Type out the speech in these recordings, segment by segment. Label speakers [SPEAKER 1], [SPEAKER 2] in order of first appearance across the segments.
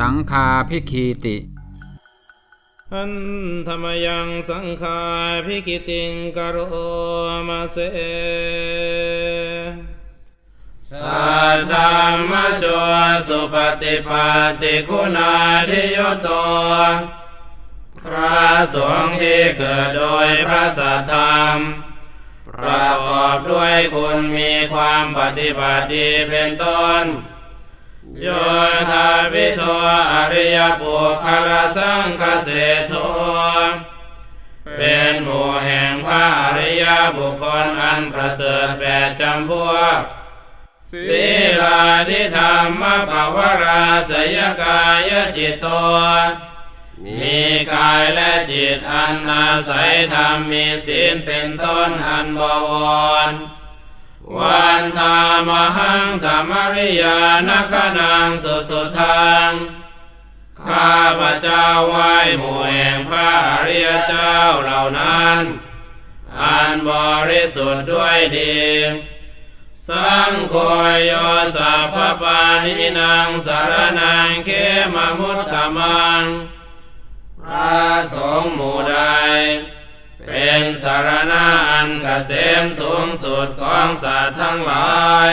[SPEAKER 1] สังคาพิคีติ
[SPEAKER 2] หันธรรมยังสังฆาภิกิติงกโรมาเสสัทธรรมโจสุปฏิปันติคุณาธิยโตพระสงฆ์ที่เกิดโดยพระสัทธรรมประกอบด้วยคุณมีความปฏิบัติดีเป็นต้น โยธาวิโทอริยบุคลสังคเสโทเป็นหมู่แห่งพระอริยบุคคลอันประเสริฐแปดจำพวกศีลาธิธรรมปวราสยกายจิตโต มีกายและจิตอันอาศัยธรรมมีศีลเป็นต้นอันบวร วันธามหังธรรมริยานัคนังสุสุทัง ข้าพเจ้าไหว้หมู่แห่งพระอริยเจ้าเหล่านั้น อันบริสุทธิ์ด้วยดี สังโฆโยสัพพปานินังสารนังเขมมุตตมัง พระสงฆ์หมู่ใด เป็นสารณะ อันเกษมสูงสุดของสัตว์ทั้งหลาย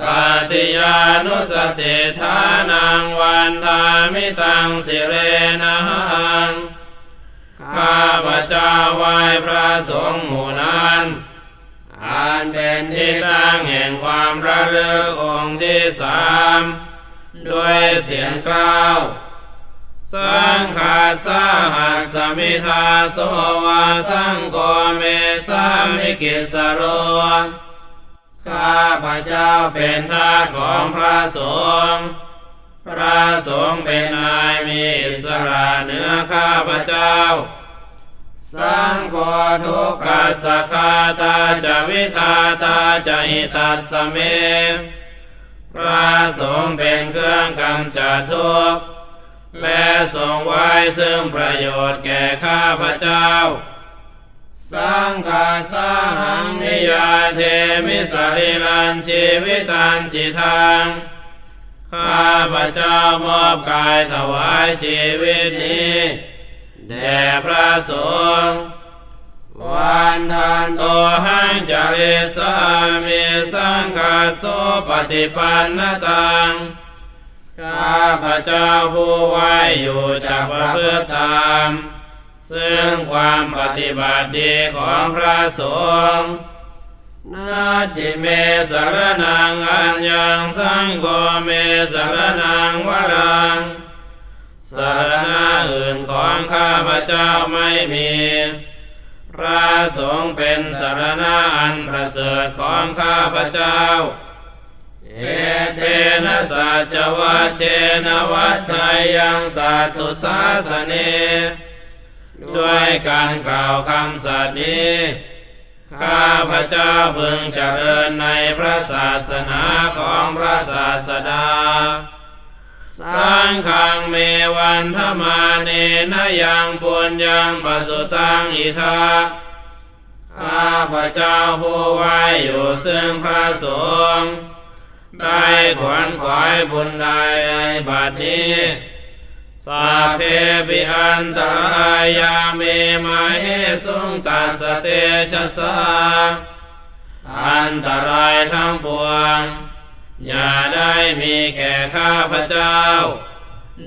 [SPEAKER 2] ตาติยานุสติทานังวันทามิตังสิเรนังข้าพเจ้าไหว้พระสงฆ์หมู่นั้นอันเป็นที่ตั้งแห่งความระลึกองค์ที่สามด้วยเสียงกล่าว สังฆาสาหัสมิทาโสวาสังโฆเมสามิกิสโรข้าพระเจ้าเป็นทาสของพระสงฆ์พระสงฆ์เป็นนายมีอิสระเหนือข้าพระเจ้า สังโฆทุกขสกขาตาจะวิทาตาจะหิตัสเม พระสงฆ์เป็นเครื่องกำจัดทุกข์ และทรงไว้ซึ่งประโยชน์แก่ข้าพเจ้า สังฆาสาหังนิยาเทมิสริลันชีวิตันจิทัง ข้าพเจ้ามอบกายถวายชีวิตนี้แด่พระสงฆ์วันทันโตหังจาริสามิสังฆาโสปฏิปันนตังข้า พระเจ้าผู้ไว้อยู่จากประพฤติตาม ซึ่งความปฏิบัติดีของพระสงฆ์นาจิเมสารนังอัญญังสังโฆเมสารนังวรังสารณะอื่นของข้าพระเจ้าไม่มี พระสงฆ์เป็นสารณะอันประเสริฐของข้าพระเจ้า เทนะสัจวัชเชนะวัฏไทยังสัตตุสาสเน ด้วยการกล่าวคำสัตย์นี้ ข้าพระเจ้าพึงเจริญในพระศาสนาของพระศาสดาสังฆังเมวันธมาเนนะยังปุญญังปัสุตังอิทาข้าพระเจ้าผู้ไว้อยู่ซึ่งพระสงฆ์ ได้ขวนขวายบุญใดบัดนี้ สาเพปิอันตรายาเมมาเหสุงตัสสเตชะสาอันตรายทั้งปวง อย่าได้มีแก่ข้าพเจ้า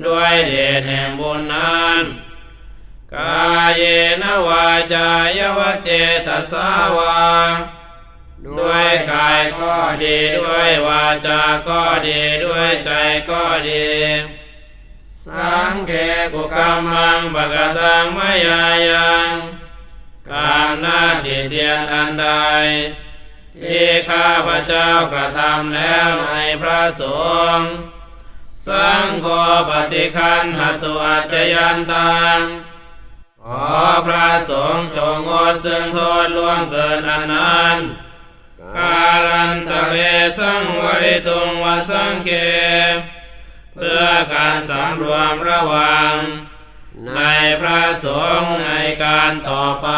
[SPEAKER 2] ด้วยเดชแห่งบุญนั้น กายเยนวาจายวเจตสาวา ด้วยกายก็ดีด้วยวาจาก็ดีด้วยใจก็ดี สังเคกุกรรมังบกตังมายายังการหน้าทีเทียนอันใดที่ข้าพระเจ้ากระทำแล้วในพระสงฆ์สังโฆปฏิคันหตุอัจยันตังขอพระสงฆ์จงงดซึ่งโทษล่วงเกินอันนั้น ลันตะเลสังวริตุงวสังเคเพื่อการสำรวมระวัง ในพระสงฆ์ในการต่อไป